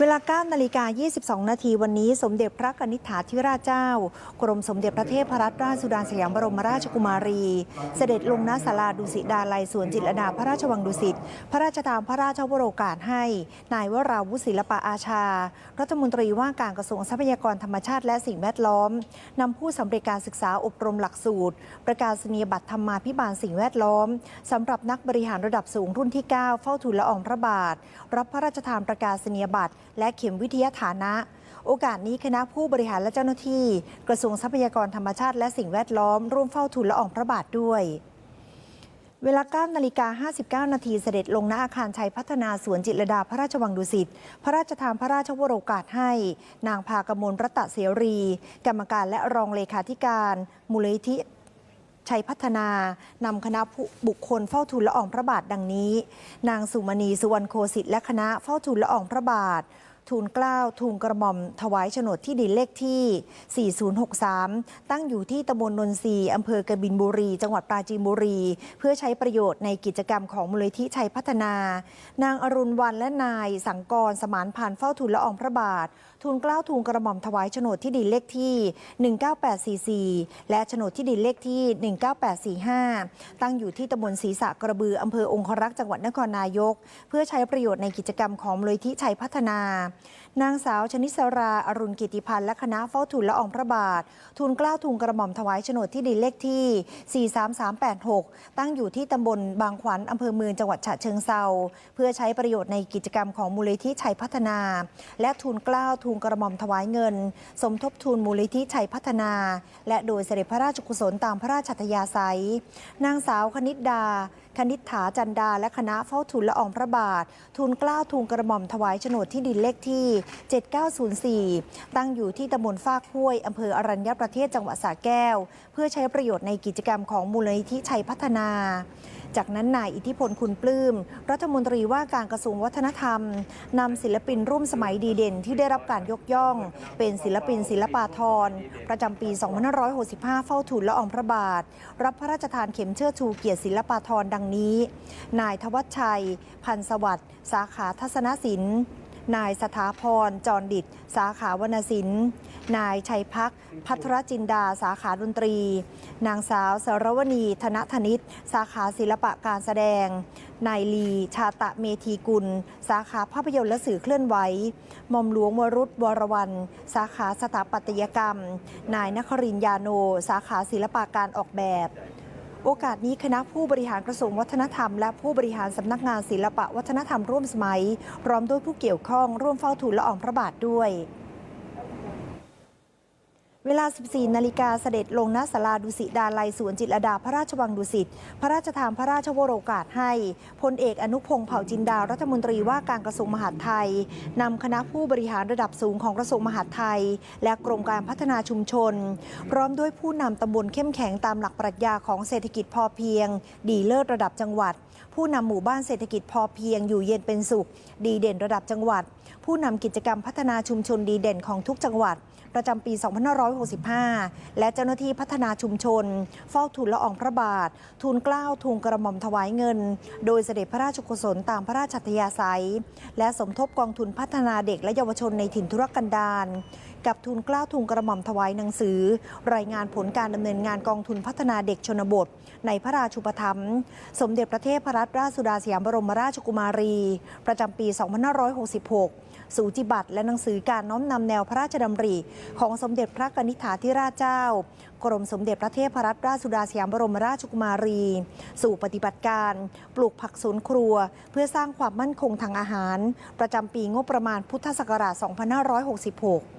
เวลา9นาฬิกา 22 นาทีวันนี้สมเด็จพระกนิษฐาธิราชเจ้า กรมสมเด็จพระเทพรัตนราชสุดาสยามบรมราชกุมารี เสด็จลงณศาลาดุสิตดาลัยสวนจิตรดาพระราชวังดุสิต พระราชทานพระราชวโรกาสให้ นายวราวุฒิศิลปะอาชา รัฐมนตรีว่าการกระทรวงทรัพยากรธรรมชาติและสิ่งแวดล้อม นำผู้สำเร็จการศึกษาอบรมหลักสูตร ประกาศนียบัตรธรรมาภิบาลสิ่งแวดล้อมสำหรับนักบริหารระดับสูงรุ่นที่ 9 เฝ้าทูลละอองพระบาท รับพระราชทานประกาศนียบัตรและเข็มวิทยาฐานะ โอกาสนี้คณะผู้บริหารและเจ้าหน้าที่ กระทรวงทรัพยากรธรรมชาติและสิ่งแวดล้อม ร่วมเฝ้าทูลละอองพระบาทด้วยเวลา9นาฬิกา59 นาทีเสด็จลงณอาคารชัยพัฒนาสวนจิตรดาพระราชวังดุสิต พระราชทานพระราชวโรกาสให้ นางพากมลรัตะเสรี กรรมการและรองเลขาธิการ มูลนิธิ ชัยพัฒนานำคณะบุคคลเฝ้าทูลละอองพระบาทดังนี้ นางสุมณีสุวรรณโคสิทธิ์และคณะเฝ้าทูลละอองพระบาท ทูลเกล้าทูลกระหม่อมถวายโฉนดที่ดินเลขที่ 4063 ตั้งอยู่ที่ตำบลนนทรีอำเภอกบินบุรี จังหวัดปราจีนบุรี เพื่อใช้ประโยชน์ในกิจกรรมของมูลนิธิชัยพัฒนา นางอรุณวันและนายสังกรสมานพันธ์เฝ้าทูลละอองพระบาททูลเกล้าทูลกระหม่อมถวายโฉนดที่ดินเลขที่ 19844 และโฉนดที่ดินเลขที่ 19845 ตั้งอยู่ที่ตำบลศรีษะกระบืออำเภอองครักษ์จังหวัดนครนายก เพื่อใช้ประโยชน์ในกิจกรรมของมูลนิธิชัยพัฒนานางสาวชนิสรา อรุณกิติพันธ์ และคณะเฝ้าทูลละอองพระบาท ทูลเกล้าทูลกระหม่อมถวายโฉนดที่ดินเลขที่ 43386 ตั้งอยู่ที่ตำบลบางขวัญอำเภอเมืองจังหวัดฉะเชิงเซาเพื่อใช้ประโยชน์ในกิจกรรมของมูลนิธิชัยพัฒนา และทูลเกล้าทูลกระหม่อมถวายเงิน สมทบทุนมูลนิธิชัยพัฒนา และโดยเสด็จพระราชกุศลตามพระราชอัธยาศัย นางสาวคณิตดาคณิษฐาจันดา และคณะเฝ้าทูลละอองพระบาท ทูลเกล้าทูลกระหม่อมถวายโฉนดที่ดินเลขที่ 7904 ตั้งอยู่ที่ตำบลฟากห้วย อำเภออรัญญประเทศจังหวัดสระแก้ว เพื่อใช้ประโยชน์ในกิจกรรมของมูลนิธิชัยพัฒนา จากนั้นนายอิทธิพลคุณปลื้ม รัฐมนตรีว่าการกระทรวงวัฒนธรรมนำศิลปินร่วมสมัยดีเด่นที่ได้รับการยกย่อง เป็นศิลปินศิลปาธรประจำปี 2565 เฝ้าทูลละอองพระบาท รับพระราชทานเข็มเชิดชูเกียรติศิลปาธรดังนี้ นายทวัชชัย พันธ์สวัสดิ์ สาขาทัศนศิลป์ นายสถาพร จรดิต สาขาวรรณศิลป์ นายชัยพัก พัทรจินดา สาขาดนตรี นางสาวสรวณี ธนธนิต สาขาศิลปะการแสดง นายลี ชาตะเมธีกุล สาขาภาพยนตร์และสื่อเคลื่อนไหวหม่อมหลวงวรุษวรวันสาขาสถาปัตยกรรม นายนครินยาโน สาขาศิลปะการออกแบบ โอกาสนี้คณะผู้บริหารกระทรวงวัฒนธรรม และผู้บริหารสำนักงานศิลปะวัฒนธรรมร่วมสมัย พร้อมด้วยผู้เกี่ยวข้องร่วมเฝ้าทูลละอองพระบาทด้วย เวลา 14 นาฬิกาเสด็จลงณศาลาดุสิตดาลัยสวนจิตรดาพระราชวังดุสิต พระราชทานพระราชวโรกาสให้พลเอกอนุพงศ์เผ่าจินดารัฐมนตรีว่าการกระทรวงมหาดไทยนำคณะผู้บริหารระดับสูงของกระทรวงมหาดไทย และกรมการพัฒนาชุมชน พร้อมด้วยผู้นำตำบลเข้มแข็งตามหลักปรัชญาของเศรษฐกิจพอเพียง ดีเลิศระดับจังหวัด ผู้นำหมู่บ้านเศรษฐกิจพอเพียงอยู่เย็นเป็นสุข ดีเด่นระดับจังหวัด ผู้นำกิจกรรมพัฒนาชุมชนดีเด่นของทุกจังหวัด ประจำปี 2 5 6 2565 และเจ้าหน้าที่พัฒนาชุมชน เฝ้าทูลละอองพระบาท ทูลเกล้าทูลกระหม่อมถวายเงิน โดยเสด็จพระราชกุศลตามพระราชอัธยาศัย และสมทบกองทุนพัฒนาเด็กและเยาวชนในถิ่นทุรกันดารกับทุนกล้าทุนกระหม่อมถวายหนังสือ รายงานผลการดำเนินงานกองทุนพัฒนาเด็กชนบท ในพระราชูปถัมภ์สมเด็จพระเทพรัตนราชสุดาสยามบรมราชกุมารี ประจำปี 2566 สูจิบัตรและหนังสือการน้อมนำแนวพระราชดำริ ของสมเด็จพระกนิษฐาธิราชเจ้า กรมสมเด็จพระเทพรัตนราชสุดาสยามบรมราชกุมารี สู่ปฏิบัติการ ปลูกผักสวนครัว เพื่อสร้างความมั่นคงทางอาหาร ประจำปีงบประมาณพุทธศักราช 2566